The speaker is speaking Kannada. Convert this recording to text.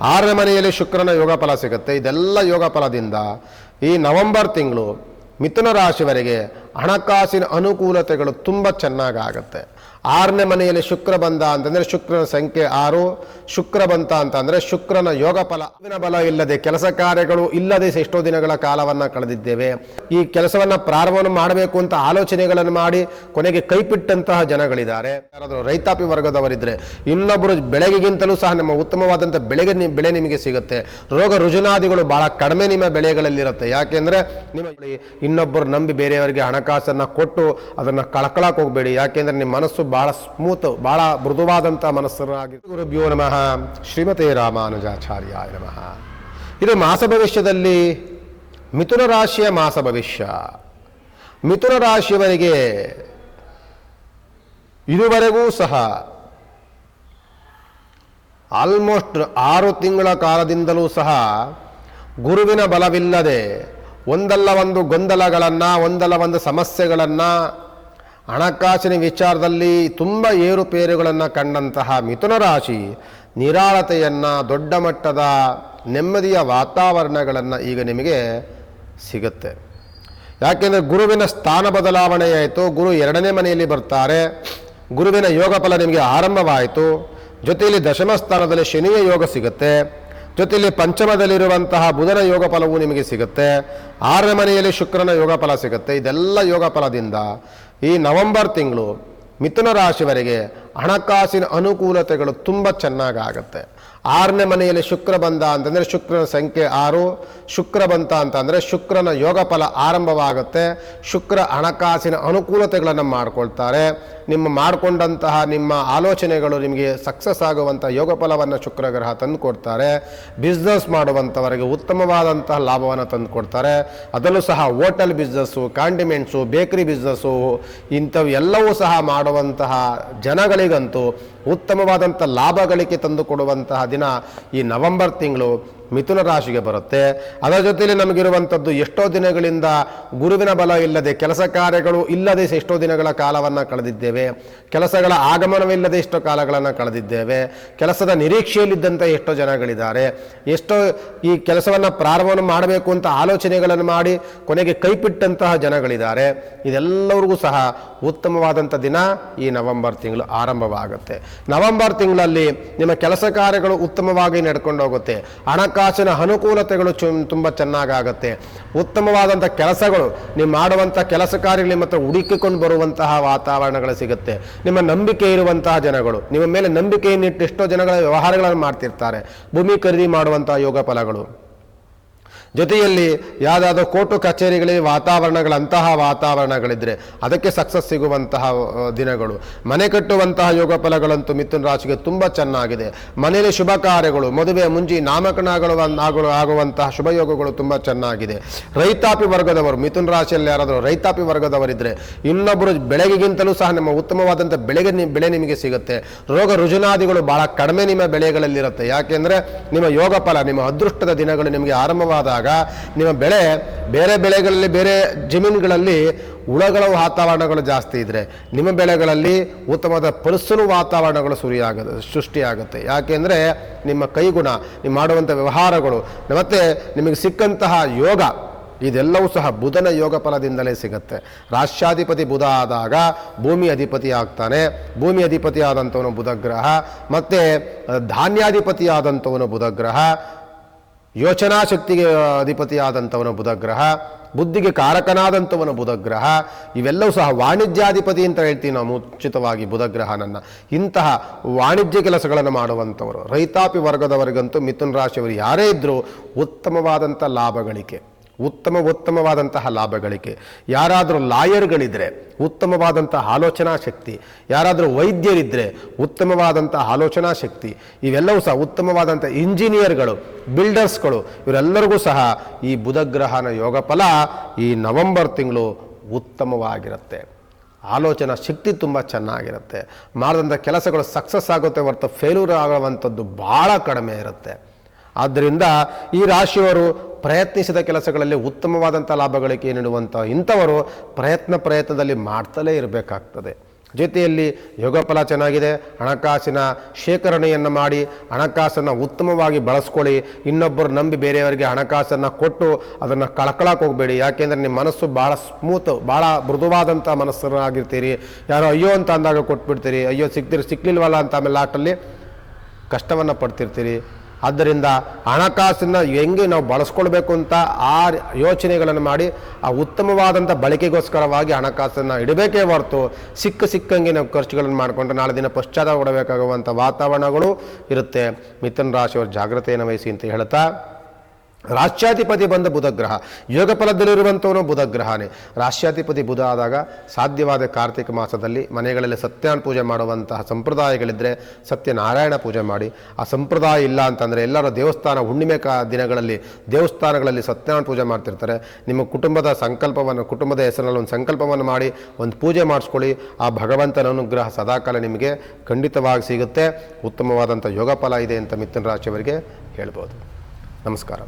ಆರನೇ ಮನೆಯಲ್ಲಿ ಶುಕ್ರನ ಯೋಗ ಫಲ ಸಿಗುತ್ತೆ. ಇದೆಲ್ಲ ಯೋಗ ಫಲದಿಂದ ಈ ನವೆಂಬರ್ ತಿಂಗಳು ಮಿಥುನ ರಾಶಿವರೆಗೆ ಹಣಕಾಸಿನ ಅನುಕೂಲತೆಗಳು ತುಂಬ ಚೆನ್ನಾಗಾಗುತ್ತೆ ಆರನೇ ಮನೆಯಲ್ಲಿ ಶುಕ್ರ ಬಂದ ಅಂತಂದರೆ ಶುಕ್ರನ ಸಂಖ್ಯೆ ಆರು, ಶುಕ್ರ ಬಂತ ಅಂತಂದರೆ ಶುಕ್ರನ ಯೋಗ ಫಲ. ಬಲ ಇಲ್ಲದೆ ಕೆಲಸ ಕಾರ್ಯಗಳು ಇಲ್ಲದೆ ಎಷ್ಟೋ ದಿನಗಳ ಕಾಲವನ್ನು ಕಳೆದಿದ್ದೇವೆ. ಈ ಕೆಲಸವನ್ನು ಪ್ರಾರಂಭವನ್ನು ಮಾಡಬೇಕು ಅಂತ ಆಲೋಚನೆಗಳನ್ನು ಮಾಡಿ ಕೊನೆಗೆ ಕೈಪಿಟ್ಟಂತಹ ಜನಗಳಿದ್ದಾರೆ. ಯಾರಾದರೂ ರೈತಾಪಿ ವರ್ಗದವರಿದ್ದರೆ ಇನ್ನೊಬ್ಬರು ಬೆಳೆಗಿಗಿಂತಲೂ ಸಹ ನಮ್ಮ ಉತ್ತಮವಾದಂಥ ಬೆಳೆಗೆ ಬೆಳೆ ನಿಮಗೆ ಸಿಗುತ್ತೆ. ರೋಗ ರುಜುನಾದಿಗಳು ಬಹಳ ಕಡಿಮೆ ನಿಮ್ಮ ಬೆಳೆಗಳಲ್ಲಿರುತ್ತೆ ಯಾಕೆಂದರೆ ನಿಮ್ಮ ಇನ್ನೊಬ್ಬರು ನಂಬಿ ಬೇರೆಯವರಿಗೆ ಹಣಕಾಸನ್ನು ಕೊಟ್ಟು ಅದನ್ನು ಕಳಕಳಕ್ಕೆ ಹೋಗಬೇಡಿ. ಯಾಕೆಂದರೆ ನಿಮ್ಮ ಮನಸ್ಸು ಬಹಳ ಸ್ಮೂತ್ ಭಾಳ ಮೃದುವಾದಂಥ ಮನಸ್ಸರಾಗಿ ಗುರುಭ್ಯೋ ನಮಃ. ಶ್ರೀಮತೇ ರಾಮಾನುಜಾಚಾರ್ಯಾಯ ನಮಃ. ಇದು ಮಾಸ ಭವಿಷ್ಯದಲ್ಲಿ ಮಿಥುನ ರಾಶಿಯ ಮಾಸ ಭವಿಷ್ಯ. ಮಿಥುನ ರಾಶಿಯವರಿಗೆ ಇದುವರೆಗೂ ಸಹ ಆಲ್ಮೋಸ್ಟ್ ಆರು ತಿಂಗಳ ಕಾಲದಿಂದಲೂ ಸಹ ಗುರುವಿನ ಬಲವಿಲ್ಲದೆ ಒಂದಲ್ಲ ಒಂದು ಗೊಂದಲಗಳನ್ನು, ಒಂದಲ್ಲ ಒಂದು ಸಮಸ್ಯೆಗಳನ್ನು ಹಣಕಾಸಿನ ವಿಚಾರದಲ್ಲಿ ತುಂಬ ಏರುಪೇರುಗಳನ್ನು ಕಂಡಂತಹ ಮಿಥುನ ರಾಶಿ ನಿರಾಳತೆಯನ್ನು ದೊಡ್ಡ ಮಟ್ಟದ ನೆಮ್ಮದಿಯ ವಾತಾವರಣಗಳನ್ನು ಈಗ ನಿಮಗೆ ಸಿಗುತ್ತೆ. ಯಾಕೆಂದರೆ ಗುರುವಿನ ಸ್ಥಾನ ಬದಲಾವಣೆಯಾಯಿತು ಗುರು ಎರಡನೇ ಮನೆಯಲ್ಲಿ ಬರ್ತಾರೆ, ಗುರುವಿನ ಯೋಗ ಫಲ ನಿಮಗೆ ಆರಂಭವಾಯಿತು, ಜೊತೆಯಲ್ಲಿ ದಶಮ ಸ್ಥಾನದಲ್ಲಿ ಶನಿಯ ಯೋಗ ಸಿಗುತ್ತೆ. ಜೊತೆಯಲ್ಲಿ ಪಂಚಮದಲ್ಲಿರುವಂತಹ ಬುಧನ ಯೋಗ ಫಲವು ನಿಮಗೆ ಸಿಗುತ್ತೆ. ಆರನೇ ಮನೆಯಲ್ಲಿ ಶುಕ್ರನ ಯೋಗ ಫಲ ಸಿಗುತ್ತೆ. ಇದೆಲ್ಲ ಯೋಗ ಫಲದಿಂದ ಈ ನವೆಂಬರ್ ತಿಂಗಳು ಮಿಥುನ ರಾಶಿವರೆಗೆ ಹಣಕಾಸಿನ ಅನುಕೂಲತೆಗಳು ತುಂಬ ಚೆನ್ನಾಗಿ ಆಗುತ್ತೆ. ಆರನೇ ಮನೆಯಲ್ಲಿ ಶುಕ್ರ ಬಂದ ಅಂತಂದರೆ ಶುಕ್ರನ ಸಂಖ್ಯೆ ಆರು, ಶುಕ್ರ ಬಂತ ಅಂತಂದರೆ ಶುಕ್ರನ ಯೋಗ ಫಲ ಆರಂಭವಾಗುತ್ತೆ. ಶುಕ್ರ ಹಣಕಾಸಿನ ಅನುಕೂಲತೆಗಳನ್ನು ಮಾಡಿಕೊಳ್ತಾರೆ. ನಿಮ್ಮ ಮಾಡಿಕೊಂಡಂತಹ ನಿಮ್ಮ ಆಲೋಚನೆಗಳು ನಿಮಗೆ ಸಕ್ಸಸ್ ಆಗುವಂಥ ಯೋಗ ಫಲವನ್ನು ಶುಕ್ರ ಗ್ರಹ ತಂದು ಕೊಡ್ತಾರೆ. ಬಿಸ್ನೆಸ್ ಮಾಡುವಂಥವರಿಗೆ ಉತ್ತಮವಾದಂತಹ ಲಾಭವನ್ನು ತಂದು ಕೊಡ್ತಾರೆ. ಅದರಲ್ಲೂ ಸಹ hotel business condiments bakery business ಇಂಥವು ಎಲ್ಲವೂ ಸಹ ಮಾಡುವಂತಹ ಜನಗಳಿಗಂತೂ ಉತ್ತಮವಾದಂಥ ಲಾಭ ಗಳಿಕೆ ತಂದುಕೊಡುವಂತಹ ದಿನ ಈ ನವೆಂಬರ್ ತಿಂಗಳು. ಮಿಥುನ ರಾಶಿಗೆ ಬರುತ್ತೆ. ಅದರ ಜೊತೆಯಲ್ಲಿ ನಮಗಿರುವಂಥದ್ದು ಎಷ್ಟೋ ದಿನಗಳಿಂದ ಗುರುವಿನ ಬಲ ಇಲ್ಲದೆ ಕೆಲಸ ಕಾರ್ಯಗಳು ಇಲ್ಲದೆ ಎಷ್ಟೋ ದಿನಗಳ ಕಾಲವನ್ನು ಕಳೆದಿದ್ದೇವೆ. ಕೆಲಸಗಳ ಆಗಮನವಿಲ್ಲದೆ ಎಷ್ಟೋ ಕಾಲಗಳನ್ನು ಕಳೆದಿದ್ದೇವೆ. ಕೆಲಸದ ನಿರೀಕ್ಷೆಯಲ್ಲಿದ್ದಂಥ ಎಷ್ಟೋ ಜನಗಳಿದ್ದಾರೆ. ಎಷ್ಟೋ ಈ ಕೆಲಸವನ್ನು ಪ್ರಾರಂಭವನ್ನು ಮಾಡಬೇಕು ಅಂತ ಆಲೋಚನೆಗಳನ್ನು ಮಾಡಿ ಕೊನೆಗೆ ಕೈಪಿಟ್ಟಂತಹ ಜನಗಳಿದ್ದಾರೆ. ಇದೆಲ್ಲರಿಗೂ ಸಹ ಉತ್ತಮವಾದಂಥ ದಿನ ಈ ನವೆಂಬರ್ ತಿಂಗಳು ಆರಂಭವಾಗುತ್ತೆ. ನವೆಂಬರ್ ತಿಂಗಳಲ್ಲಿ ನಿಮ್ಮ ಕೆಲಸ ಕಾರ್ಯಗಳು ಉತ್ತಮವಾಗಿ ನಡ್ಕೊಂಡು ಹೋಗುತ್ತೆ. ಹಣಕಾಸಿನ ಅನುಕೂಲತೆಗಳು ಚು, ತುಂಬ ಚೆನ್ನಾಗಾಗುತ್ತೆ. ಉತ್ತಮವಾದಂಥ ಕೆಲಸಗಳು, ನೀವು ಮಾಡುವಂಥ ಕೆಲಸ ಕಾರ್ಯಗಳು ಹತ್ರ ಹುಡುಕಿಕೊಂಡು ಬರುವಂತಹ ವಾತಾವರಣಗಳು ಸಿಗುತ್ತೆ. ನಿಮ್ಮ ನಂಬಿಕೆ ಇರುವಂತಹ ಜನಗಳು, ನಿಮ್ಮ ಮೇಲೆ ನಂಬಿಕೆಯನ್ನಿಟ್ಟು ಎಷ್ಟೋ ಜನಗಳ ವ್ಯವಹಾರಗಳನ್ನು ಮಾಡ್ತಿರ್ತಾರೆ. ಭೂಮಿ ಖರೀದಿ ಮಾಡುವಂತಹ ಯೋಗ ಫಲಗಳು. ಜೊತೆಯಲ್ಲಿ ಯಾವುದಾದ್ರೂ ಕೋರ್ಟು ಕಚೇರಿಗಳಲ್ಲಿ ವಾತಾವರಣಗಳಂತಹ ವಾತಾವರಣಗಳಿದ್ದರೆ ಅದಕ್ಕೆ ಸಕ್ಸಸ್ ಸಿಗುವಂತಹ ದಿನಗಳು. ಮನೆ ಕಟ್ಟುವಂತಹ ಯೋಗ ಫಲಗಳಂತೂ ಮಿಥುನ ರಾಶಿಗೆ ತುಂಬ ಚೆನ್ನಾಗಿದೆ. ಮನೆಯಲ್ಲಿ ಶುಭ ಕಾರ್ಯಗಳು, ಮದುವೆ ಮುಂಜಿ ನಾಮಕರಣಗಳು ಆಗುವಂತಹ ಶುಭ ಯೋಗಗಳು ತುಂಬ ಚೆನ್ನಾಗಿದೆ. ರೈತಾಪಿ ವರ್ಗದವರು, ಮಿಥುನ ರಾಶಿಯಲ್ಲಿ ಯಾರಾದರೂ ರೈತಾಪಿ ವರ್ಗದವರಿದ್ದರೆ ಇನ್ನೊಬ್ಬರು ಬೆಳೆಗಿಗಿಂತಲೂ ಸಹ ನಿಮ್ಮ ಉತ್ತಮವಾದಂಥ ಬೆಳೆಗೆ ಬೆಳೆ ನಿಮಗೆ ಸಿಗುತ್ತೆ. ರೋಗ ರುಜುನಾದಿಗಳು ಬಹಳ ಕಡಿಮೆ ನಿಮ್ಮ ಬೆಳೆಗಳಲ್ಲಿರುತ್ತೆ. ಯಾಕೆಂದರೆ ನಿಮ್ಮ ಯೋಗ ಫಲ, ನಿಮ್ಮ ಅದೃಷ್ಟದ ದಿನಗಳು ನಿಮಗೆ ಆರಂಭವಾದಾಗ ನಿಮ್ಮ ಬೆಳೆ ಬೇರೆ ಬೆಳೆಗಳಲ್ಲಿ ಬೇರೆ ಜಮೀನುಗಳಲ್ಲಿ ಹುಳಗಳ ವಾತಾವರಣಗಳು ಜಾಸ್ತಿ ಇದ್ದರೆ ನಿಮ್ಮ ಬೆಳೆಗಳಲ್ಲಿ ಉತ್ತಮವಾದ ಪರಿಸರ ವಾತಾವರಣಗಳು ಸುರಿಯಾಗ ಸೃಷ್ಟಿಯಾಗುತ್ತೆ ಯಾಕೆಂದರೆ ನಿಮ್ಮ ಕೈಗುಣ, ನೀವು ಮಾಡುವಂಥ ವ್ಯವಹಾರಗಳು, ಮತ್ತು ನಿಮಗೆ ಸಿಕ್ಕಂತಹ ಯೋಗ, ಇದೆಲ್ಲವೂ ಸಹ ಬುಧನ ಯೋಗ ಫಲದಿಂದಲೇ ಸಿಗುತ್ತೆ. ರಾಷ್ಟ್ರಾಧಿಪತಿ ಬುಧ ಆದಾಗ ಭೂಮಿ ಅಧಿಪತಿ ಆಗ್ತಾನೆ. ಭೂಮಿ ಅಧಿಪತಿ ಆದಂಥವನು ಬುಧಗ್ರಹ ಮತ್ತು ಧಾನ್ಯಾಧಿಪತಿ ಆದಂಥವನು ಬುಧ ಗ್ರಹ ಯೋಚನಾ ಶಕ್ತಿಗೆ ಅಧಿಪತಿಯಾದಂಥವನು ಬುಧಗ್ರಹ, ಬುದ್ಧಿಗೆ ಕಾರಕನಾದಂಥವನ ಬುಧಗ್ರಹ, ಇವೆಲ್ಲವೂ ಸಹ ವಾಣಿಜ್ಯಾಧಿಪತಿ ಅಂತ ಹೇಳ್ತೀವಿ ನಾವು ಮುಂಚಿತವಾಗಿ ಬುಧ ಗ್ರಹನನ್ನು ಇಂತಹ ವಾಣಿಜ್ಯ ಕೆಲಸಗಳನ್ನು ಮಾಡುವಂಥವರು, ರೈತಾಪಿ ವರ್ಗದವರಿಗಂತೂ ಮಿಥುನ ರಾಶಿಯವರು ಯಾರೇ ಇದ್ದರೂ ಉತ್ತಮವಾದಂಥ ಲಾಭ ಗಳಿಕೆ ಉತ್ತಮ ಉತ್ತಮವಾದಂತಹ ಲಾಭಗಳಿಗೆ. ಯಾರಾದರೂ ಲಾಯರ್ಗಳಿದ್ದರೆ ಉತ್ತಮವಾದಂತಹ ಆಲೋಚನಾ ಶಕ್ತಿ, ಯಾರಾದರೂ ವೈದ್ಯರಿದ್ದರೆ ಉತ್ತಮವಾದಂಥ ಆಲೋಚನಾ ಶಕ್ತಿ, ಇವೆಲ್ಲವೂ ಸಹ ಉತ್ತಮವಾದಂಥ ಇಂಜಿನಿಯರ್ಗಳು, ಬಿಲ್ಡರ್ಸ್ಗಳು, ಇವರೆಲ್ಲರಿಗೂ ಸಹ ಈ ಬುಧಗ್ರಹನ ಯೋಗ ಫಲ ಈ ನವೆಂಬರ್ ತಿಂಗಳು ಉತ್ತಮವಾಗಿರುತ್ತೆ. ಆಲೋಚನಾ ಶಕ್ತಿ ತುಂಬ ಚೆನ್ನಾಗಿರುತ್ತೆ. ಮಾಡಿದಂಥ ಕೆಲಸಗಳು ಸಕ್ಸಸ್ ಆಗುತ್ತೆ ಹೊರತು ಫೇಲ್ಯೂರ್ ಆಗುವಂಥದ್ದು ಭಾಳ ಕಡಿಮೆ ಇರುತ್ತೆ. ಆದ್ದರಿಂದ ಈ ರಾಶಿಯವರು ಪ್ರಯತ್ನಿಸಿದ ಕೆಲಸಗಳಲ್ಲಿ ಉತ್ತಮವಾದಂಥ ಲಾಭಗಳಿಗೆ ನೀಡುವಂಥ ಇಂಥವರು ಪ್ರಯತ್ನ ಪ್ರಯತ್ನದಲ್ಲಿ ಮಾಡ್ತಲೇ ಇರಬೇಕಾಗ್ತದೆ. ಜೊತೆಯಲ್ಲಿ ಯೋಗ ಫಲ ಚೆನ್ನಾಗಿದೆ, ಹಣಕಾಸಿನ ಶೇಖರಣೆಯನ್ನು ಮಾಡಿ, ಹಣಕಾಸನ್ನು ಉತ್ತಮವಾಗಿ ಬಳಸ್ಕೊಳ್ಳಿ. ಇನ್ನೊಬ್ಬರು ನಂಬಿ ಬೇರೆಯವರಿಗೆ ಹಣಕಾಸನ್ನು ಕೊಟ್ಟು ಅದನ್ನು ಕಳ್ಕೊಳಕ್ಕೆ ಹೋಗಬೇಡಿ. ಯಾಕೆಂದರೆ ನಿಮ್ಮ ಮನಸ್ಸು ಭಾಳ ಸ್ಮೂತ್, ಭಾಳ ಮೃದುವಾದಂಥ ಮನಸ್ಸನ್ನಾಗಿರ್ತೀರಿ ಯಾರೋ ಅಯ್ಯೋ ಅಂತ ಅಂದಾಗ ಕೊಟ್ಬಿಡ್ತೀರಿ. ಅಯ್ಯೋ ಸಿಕ್ತಿರಿ ಸಿಕ್ಲಿಲ್ವಲ್ಲ ಅಂತ ಆಮೇಲೆ ಲಾಸ್ಟಲ್ಲಿ ಕಷ್ಟವನ್ನು ಪಡ್ತಿರ್ತೀರಿ. ಆದ್ದರಿಂದ ಹಣಕಾಸನ್ನು ಹೆಂಗೆ ನಾವು ಬಳಸ್ಕೊಳ್ಬೇಕು ಅಂತ ಆ ಯೋಚನೆಗಳನ್ನು ಮಾಡಿ ಆ ಉತ್ತಮವಾದಂಥ ಬಳಕೆಗೋಸ್ಕರವಾಗಿ ಹಣಕಾಸನ್ನು ಇಡಬೇಕೇ ಹೊರತು ಸಿಕ್ಕ ಸಿಕ್ಕಂಗೆ ನಾವು ಖರ್ಚುಗಳನ್ನು ಮಾಡಿಕೊಂಡ್ರೆ ನಾಳೆ ದಿನ ಪಶ್ಚಾತ್ತಾಪ ಕೊಡಬೇಕಾಗುವಂಥ ವಾತಾವರಣಗಳು ಇರುತ್ತೆ. ಮಿಥುನ ರಾಶಿಯವರು ಜಾಗ್ರತೆಯನ್ನು ವಹಿಸಿ ಅಂತ ಹೇಳ್ತಾ ರಾಷ್ಟ್ರಾಧಿಪತಿ ಬಂದ ಬುಧ ಗ್ರಹ ಯೋಗ ಫಲದಲ್ಲಿರುವಂಥವನು ಬುಧ ಗ್ರಹನೇ ರಾಷ್ಟ್ರಾಧಿಪತಿ ಬುಧ ಆದಾಗ ಸಾಧ್ಯವಾದ ಕಾರ್ತಿಕ ಮಾಸದಲ್ಲಿ ಮನೆಗಳಲ್ಲಿ ಸತ್ಯನಾರಾಯಣ ಪೂಜೆ ಮಾಡುವಂತಹ ಸಂಪ್ರದಾಯಗಳಿದ್ದರೆ ಸತ್ಯನಾರಾಯಣ ಪೂಜೆ ಮಾಡಿ. ಆ ಸಂಪ್ರದಾಯ ಇಲ್ಲ ಅಂತಂದರೆ ಎಲ್ಲರೂ ದೇವಸ್ಥಾನ, ಹುಣ್ಣಿಮೆ ಕಾ ದಿನಗಳಲ್ಲಿ ದೇವಸ್ಥಾನಗಳಲ್ಲಿ ಸತ್ಯನಾರಾಯಣ ಪೂಜೆ ಮಾಡ್ತಿರ್ತಾರೆ. ನಿಮ್ಮ ಕುಟುಂಬದ ಸಂಕಲ್ಪವನ್ನು, ಕುಟುಂಬದ ಹೆಸರಿನಲ್ಲಿ ಒಂದು ಸಂಕಲ್ಪವನ್ನು ಮಾಡಿ ಒಂದು ಪೂಜೆ ಮಾಡಿಸ್ಕೊಳ್ಳಿ. ಆ ಭಗವಂತನ ಅನುಗ್ರಹ ಸದಾಕಾಲ ನಿಮಗೆ ಖಂಡಿತವಾಗಿ ಸಿಗುತ್ತೆ. ಉತ್ತಮವಾದಂಥ ಯೋಗ ಫಲ ಇದೆ ಅಂತ ಮಿಥುನ ರಾಶಿಯವರಿಗೆ ಹೇಳ್ಬೋದು. ನಮಸ್ಕಾರ.